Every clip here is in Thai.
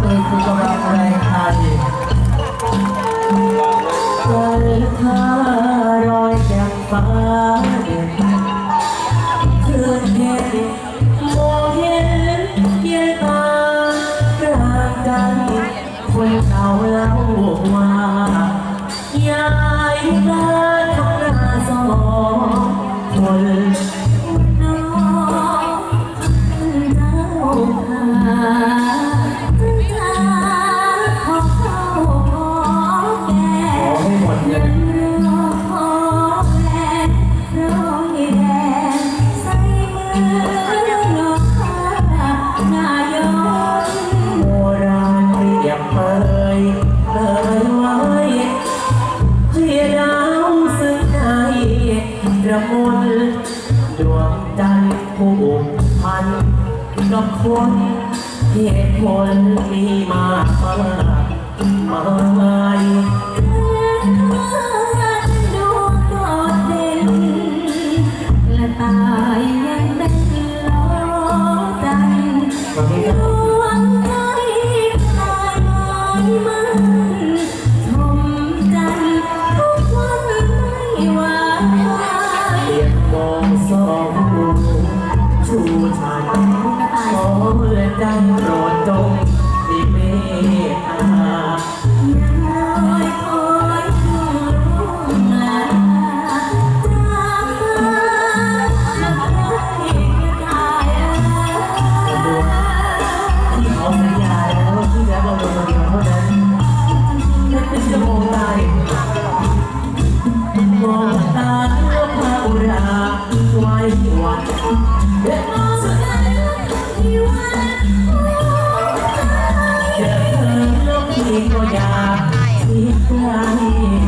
คือกุกวังแรงไทยวันค่ารอยจากฟ้าคืนเห็นมองเห็นเย็นตากลางกันคนเขาเล่าว่า ยายได้ ดันผูกพันกับคนเหตุผลที่มากมายมายตายยังได้นล้อใจ ดังรอ ใคร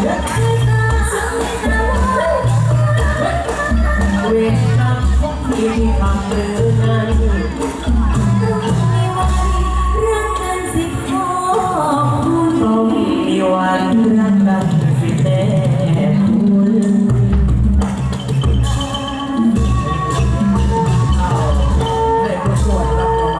เวรกรรมของพี่ที่ทำหรือไง